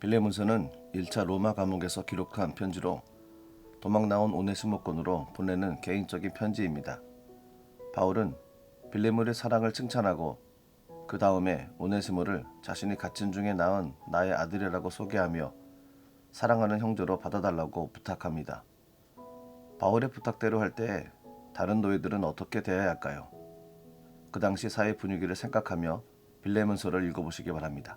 빌레문서는 1차 로마 감옥에서 기록한 편지로 도망 나온 오네시모권으로 보내는 개인적인 편지입니다. 바울은 빌레몬의 사랑을 칭찬하고 그 다음에 오네시모를 자신이 갇힌 중에 낳은 나의 아들이라고 소개하며 사랑하는 형제로 받아달라고 부탁합니다. 바울의 부탁대로 할 때 다른 노예들은 어떻게 대해야 할까요? 그 당시 사회 분위기를 생각하며 빌레몬서를 읽어보시기 바랍니다.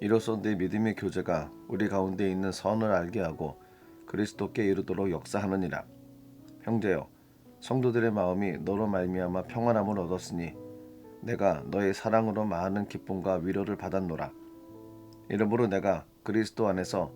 이로써 내 믿음의 교제가 우리 가운데 있는 선을 알게 하고 그리스도께 이르도록 역사하느니라. 형제여, 성도들의 마음이 너로 말미암아 평안함을 얻었으니 내가 너의 사랑으로 많은 기쁨과 위로를 받았노라. 이러므로 내가 그리스도 안에서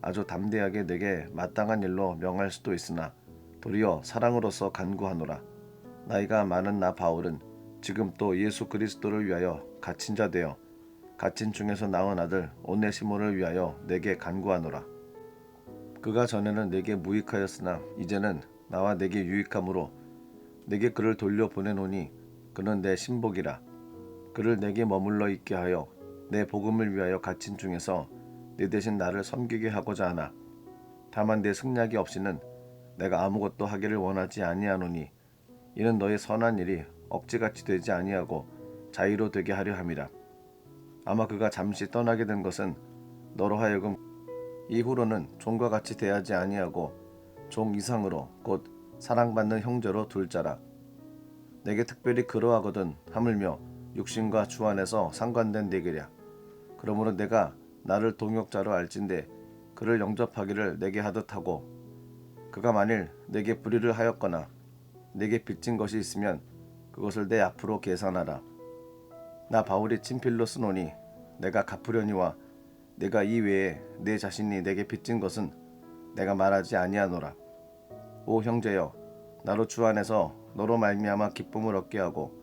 아주 담대하게 내게 마땅한 일로 명할 수도 있으나 도리어 사랑으로서 간구하노라. 나이가 많은 나 바울은 지금 또 예수 그리스도를 위하여 갇힌 자 되어 갇힌 중에서 낳은 아들 오네시모를 위하여 내게 간구하노라. 그가 전에는 내게 무익하였으나 이제는 나와 내게 유익함으로 내게 그를 돌려 보내노니 그는 내 신복이라. 그를 내게 머물러 있게 하여 내 복음을 위하여 갇힌 중에서 내 대신 나를 섬기게 하고자 하나. 다만 내 승낙이 없이는 내가 아무것도 하기를 원하지 아니하노니 이는 너의 선한 일이 억지같이 되지 아니하고 자유로 되게 하려 함이라. 아마 그가 잠시 떠나게 된 것은 너로 하여금 이후로는 종과 같이 대하지 아니하고 종 이상으로 곧 사랑받는 형제로 둘 자라. 내게 특별히 그러하거든 하물며 육신과 주 안에서 상관된 내게랴. 그러므로 내가 나를 동역자로 알진대 그를 영접하기를 내게 하듯 하고 그가 만일 내게 불의를 하였거나 내게 빚진 것이 있으면 그것을 내 앞으로 계산하라. 나 바울이 친필로 쓰노니 내가 갚으려니와 내가 이 외에 내 자신이 내게 빚진 것은 내가 말하지 아니하노라. 오 형제여, 나로 주 안에서 너로 말미암아 기쁨을 얻게 하고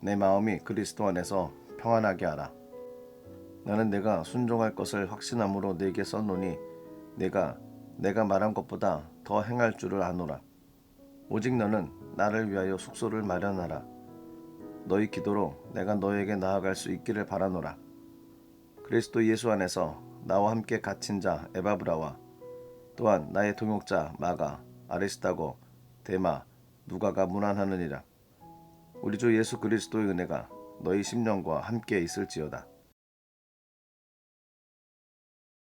내 마음이 그리스도 안에서 평안하게 하라. 나는 내가 순종할 것을 확신함으로 내게 썼노니 내가 내가 말한 것보다 더 행할 줄을 아노라. 오직 너는 나를 위하여 숙소를 마련하라. 너희 기도로 내가 너에게 나아갈 수 있기를 바라노라. 그리스도 예수 안에서 나와 함께 갇힌 자 에바브라와 또한 나의 동역자 마가, 아리스타고, 데마, 누가가 문안하느니라. 우리 주 예수 그리스도의 은혜가 너희 심령과 함께 있을지어다.